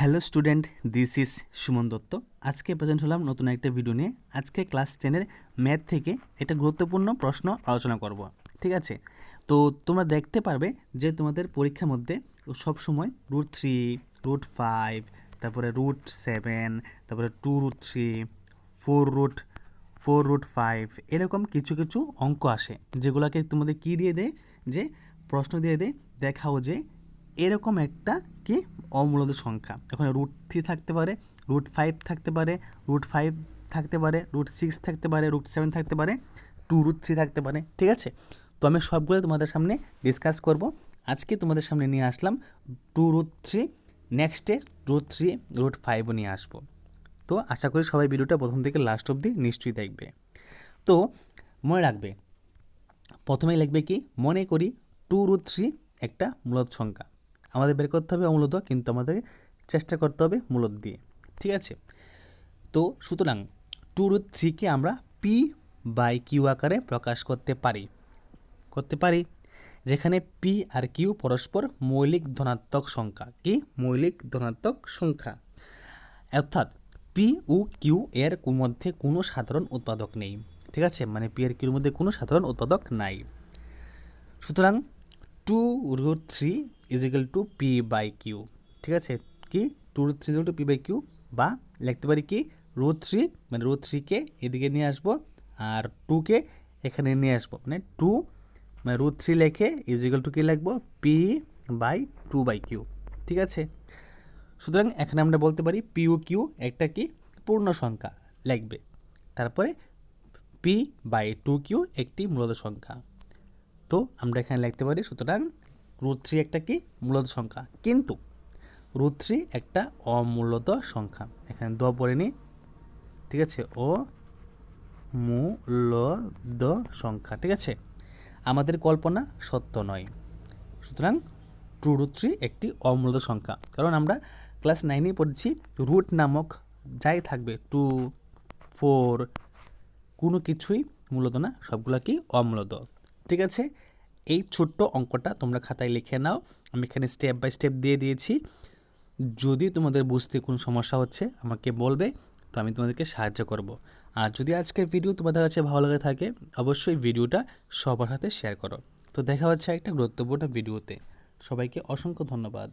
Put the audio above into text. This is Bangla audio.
Hello student, this is Suman Dutta. আজকে প্রেজেন্ট হলাম নতুন একটা ভিডিও নিয়ে। আজকে ক্লাস টেনের ম্যাথ থেকে একটা গুরুত্বপূর্ণ প্রশ্ন আলোচনা করব, ঠিক আছে? তো তোমরা দেখতে পারবে যে তোমাদের পরীক্ষার মধ্যে সব সময় রুট থ্রি রুট ফাইভ তারপরে রুট সেভেন তারপরে two root three four root four root five এরকম কিছু কিছু অঙ্ক আসে, যেগুলোকে তোমাদের কী দিয়ে দেয়? যে প্রশ্ন দিয়ে দেয়, দেখাও যে এরকম একটা কি? অমূলত সংখ্যা। ওখানে রুট থ্রি থাকতে পারে রুট ফাইভ থাকতে পারে রুট ফাইভ থাকতে পারে রুট সিক্স থাকতে পারে রুট সেভেন থাকতে পারে টু রুট থ্রি থাকতে পারে, ঠিক আছে? তো আমি সবগুলো তোমাদের সামনে ডিসকাস করব। আজকে তোমাদের সামনে নিয়ে আসলাম টু রুট থ্রি নেক্সটে রুট থ্রি রুট ফাইভও নিয়ে আসব। তো আশা করি সবাই ভিডিওটা প্রথম থেকে লাস্ট অবধি নিশ্চয়ই দেখবে। তো মনে রাখবে, প্রথমেই লিখবে কি? মনে করি টু রুট থ্রি একটা মূলত সংখ্যা। আমাদের বের করতে হবে অমূলত কিন্তু আমাদের চেষ্টা করতে হবে মূলত দিয়ে। ঠিক আছে? তো সুতরাং টু রুট থ্রিকে আমরা পি বাই কিউ আকারে প্রকাশ করতে পারি। করতে পারি। যেখানে পি আর কিউ পরস্পর মৌলিক ধনাত্মক সংখ্যা। কি? মৌলিক ধনাত্মক সংখ্যা। অর্থাৎ পি ও কিউ এর মধ্যে কোনো সাধারণ উৎপাদক নেই। ঠিক আছে? মানে পি আর কিউর মধ্যে কোনো সাধারণ উৎপাদক নাই। সুতরাং two root three is equal two P by Q ঠিক আছে? কি? Two root three two P by Q বা লিখতে পারি কি? রুট থ্রি মানে রুট থ্রিকে এদিকে নিয়ে আসব আর টুকে এখানে নিয়ে আসব। মানে টু মানে রুট থ্রি লেখে ইজিক্যাল টু কি লিখব? P by two by Q ঠিক আছে? সুতরাং এখানে আমরা বলতে পারি পি ও কিউ একটা কি? পূর্ণ সংখ্যা লিখবে। তারপরে পি বাই টু কিউ একটি মূলত সংখ্যা। তো আমরা এখানে লিখতে পারি সুতরাং রুট থ্রি একটা কি? মূলত সংখ্যা। কিন্তু রুট থ্রি একটা অমূলত সংখ্যা। এখানে দ পড়ে নি। ঠিক আছে? ও মূলদ সংখ্যা। ঠিক আছে? আমাদের কল্পনা সত্য নয়। সুতরাং টু রুট থ্রি একটি অমূলত সংখ্যা। কারণ আমরা ক্লাস নাইনেই পড়েছি। রুট নামক যাই থাকবে টু ফোর কোনো কিছুই মূলত না, সবগুলো কি অমূলত ঠিক আছে? এই ছোট্ট অঙ্কটা তোমরা খাতায় লিখে নাও। আমি এখানে স্টেপ বাই স্টেপ দিয়ে দিয়েছি। যদি তোমাদের বুঝতে কোনো সমস্যা হচ্ছে, আমাকে বলবে, তো আমি তোমাদেরকে সাহায্য করব। আর যদি আজকের ভিডিও তোমাদের কাছে ভালো লাগে থাকে, অবশ্যই ভিডিওটা সবার হাতে শেয়ার করো। তো দেখা হচ্ছে একটা গুরুত্বপূর্ণ ভিডিওতে সবাইকে অসংখ্য ধন্যবাদ।